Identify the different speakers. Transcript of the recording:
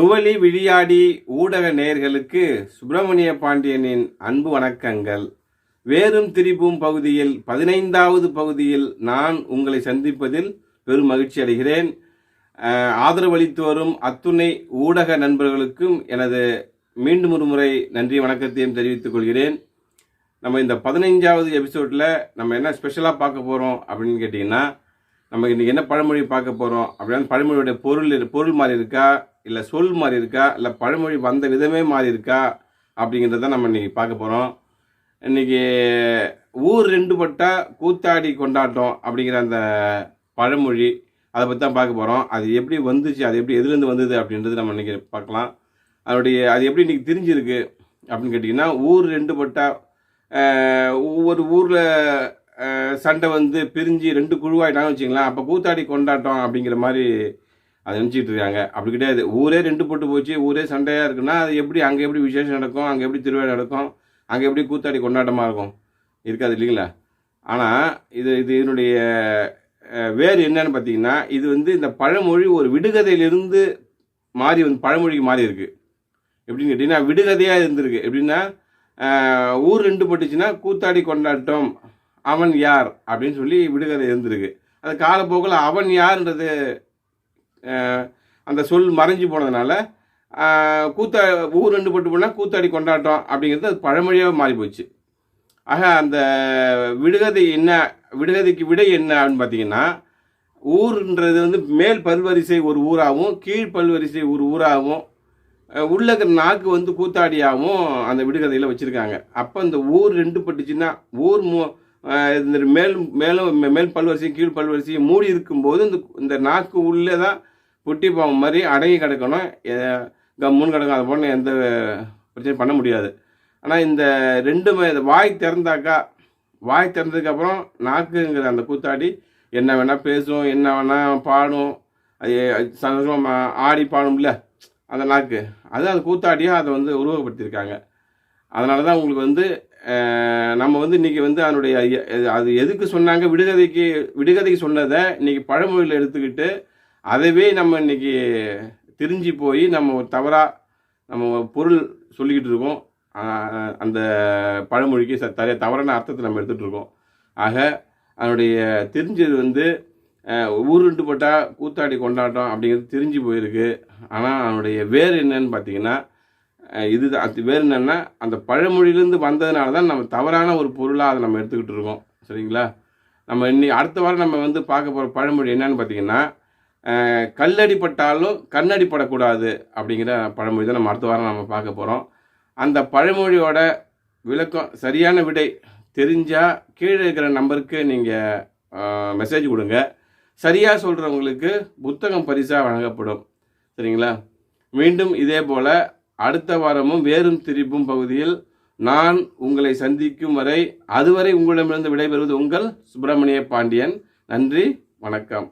Speaker 1: நுவலி விழியாடி ஊடக நேர்களுக்கு சுப்பிரமணிய பாண்டியனின் அன்பு வணக்கங்கள். வேறும் திரிபும் பகுதியில் பதினைந்தாவது பகுதியில் நான் உங்களை சந்திப்பதில் பெரும் மகிழ்ச்சி அடைகிறேன். ஆதரவளித்து வரும் அத்துணை ஊடக நண்பர்களுக்கும் எனது மீண்டும் ஒரு முறை நன்றி வணக்கத்தையும் தெரிவித்துக் கொள்கிறேன். நம்ம இந்த பதினைஞ்சாவது எபிசோடில் நம்ம என்ன ஸ்பெஷலாக பார்க்க போகிறோம் அப்படின்னு கேட்டிங்கன்னா நம்ம இன்றைக்கி என்ன பழமொழி பார்க்க போகிறோம் அப்படின்னா பழமொழியோட பொருள் பொருள் மாதிரி இருக்கா? இல்லை சொல் மாறி இருக்கா இல்லை பழமொழி வந்த விதமே மாறி இருக்கா அப்படிங்கிறத நம்ம இன்றைக்கி பார்க்க போகிறோம் இன்றைக்கி ஊர் ரெண்டு பட்டா கூத்தாடி கொண்டாட்டம் அப்படிங்கிற அந்த பழமொழி அதை பற்றி தான் பார்க்க போகிறோம் அது எப்படி வந்துச்சு அது எப்படி எதுலேருந்து வந்தது அப்படின்றது நம்ம இன்றைக்கி பார்க்கலாம். அதனுடைய அது எப்படி இன்றைக்கி தெரிஞ்சிருக்கு அப்படின்னு கேட்டிங்கன்னா ஊர் ரெண்டு பட்டா ஒவ்வொரு ஊரில் சண்டை வந்து பிரிஞ்சு ரெண்டு குழுவாயிட்டாங்கன்னு வச்சிங்களேன் அப்போ கூத்தாடி கொண்டாட்டம் அப்படிங்கிற மாதிரி அதை நினச்சிக்கிட்டு இருக்காங்க. அப்படி கிடையாது. ஊரே ரெண்டு போட்டு போச்சு. ஊரே சண்டையாக இருக்குன்னா அது எப்படி அங்கே எப்படி விசேஷம் நடக்கும் அங்கே எப்படி திருவிழா நடக்கும் அங்கே எப்படி கூத்தாடி கொண்டாட்டமாக இருக்கும்? இருக்காது இல்லைங்களா? ஆனால் இது இது இதனுடைய வேறு என்னன்னு பார்த்தீங்கன்னா இது வந்து இந்த பழமொழி ஒரு விடுகதையிலிருந்து மாறி வந்து பழமொழிக்கு மாறி இருக்குது எப்படின்னு கேட்டிங்கன்னா விடுகதையாக இருந்திருக்கு. எப்படின்னா ஊர் ரெண்டு பட்டுச்சுன்னா கூத்தாடி கொண்டாட்டம் அவன் யார்? அப்படின்னு சொல்லி விடுகதை இருந்திருக்கு. அது காலப்போக்கில் அவன் யார்ன்றது அந்த சொல் மறைஞ்சு போனதுனால கூத்தா ஊர் ரெண்டு பட்டு போனால் கூத்தாடி கொண்டாட்டம் அப்படிங்கிறது அது பழமொழியாக மாறி போச்சு. ஆக அந்த விடுகதை என்ன விடுகதைக்கு விடை என்ன அப்படின்னு பார்த்தீங்கன்னா ஊர்ன்றது வந்து மேல் பல்வரிசை ஒரு ஊராகவும் கீழ் பல்வரிசை ஒரு ஊராகவும் உள்ள இருக்கிற நாக்கு வந்து கூத்தாடியாகவும் அந்த விடுகதையில் வச்சுருக்காங்க. அப்போ இந்த ஊர் ரெண்டு பட்டுச்சுன்னா ஊர் மூ இந்த மேல் மேலும் மே- மேல் பல்வரிசையும் கீழ் பல்வரிசையும் மூடி இருக்கும்போது இந்த இந்த நாக்கு உள்ளே தான் குட்டி பாம்பு மாதிரி அடங்கி கிடக்கணும். கம்முன்னு கிடக்கும். அதை போன எந்த பிரச்சனையும் பண்ண முடியாது. ஆனால் இந்த ரெண்டுமே வாய் திறந்தாக்கா வாய் திறந்ததுக்கப்புறம் நாக்குங்கிற அந்த கூத்தாடி என்ன வேணால் பேசும் என்ன வேணால் பாடும். அது சந்தோஷமாக ஆடி பாடும்ல அந்த நாக்கு. அது அந்த கூத்தாடியாக அதை வந்து உருவகப்படுத்தியிருக்காங்க. அதனால தான் உங்களுக்கு வந்து நம்ம வந்து இன்றைக்கி வந்து அதனுடைய அது எதுக்கு சொன்னாங்க? விடுகதைக்கு விடுகதைக்கு சொன்னதை இன்றைக்கி பழமொழியில் எடுத்துக்கிட்டு அதவே நம்ம இன்னைக்கு திரிஞ்சு போய் நம்ம ஒரு தவறாக நம்ம பொருள் சொல்லிக்கிட்டு இருக்கோம். அந்த பழமொழிக்கு ச தர தவறான அர்த்தத்தை நம்ம எடுத்துகிட்டு இருக்கோம். ஆக அதனுடைய தெரிஞ்சது வந்து ஊருண்டு போட்டால் கூத்தாடி கொண்டாட்டம் அப்படிங்கிறது தெரிஞ்சு போயிருக்கு. ஆனால் அதனுடைய வேறு என்னன்னு பார்த்தீங்கன்னா இது தான் அது வேறு என்னென்னா அந்த பழமொழியிலேருந்து வந்ததுனால தான் நம்ம தவறான ஒரு பொருளாக அதை நம்ம எடுத்துக்கிட்டு இருக்கோம். சரிங்களா? நம்ம இன்னி அடுத்த வாரம் நம்ம வந்து பார்க்க போகிற பழமொழி என்னன்னு பார்த்தீங்கன்னா கல்லடிப்பட்டாலும் கண்ணடிப்படக்கூடாது அப்படிங்கிற பழமொழி தான் நம்ம அடுத்த வாரம் நம்ம பார்க்க போகிறோம் அந்த பழமொழியோட விளக்கம் சரியான விடை தெரிஞ்சால் கீழே இருக்கிற நம்பருக்கு நீங்கள் மெசேஜ் கொடுங்க. சரியாக சொல்கிறவங்களுக்கு புத்தகம் பரிசாக வழங்கப்படும். சரிங்களா? மீண்டும் இதே போல் அடுத்த வாரமும் வேறும் திரிப்பும் பகுதியில் நான் உங்களை சந்திக்கும் வரை அதுவரை உங்களிடமிருந்து விடைபெறுவது உங்கள் சுப்பிரமணிய பாண்டியன். நன்றி வணக்கம்.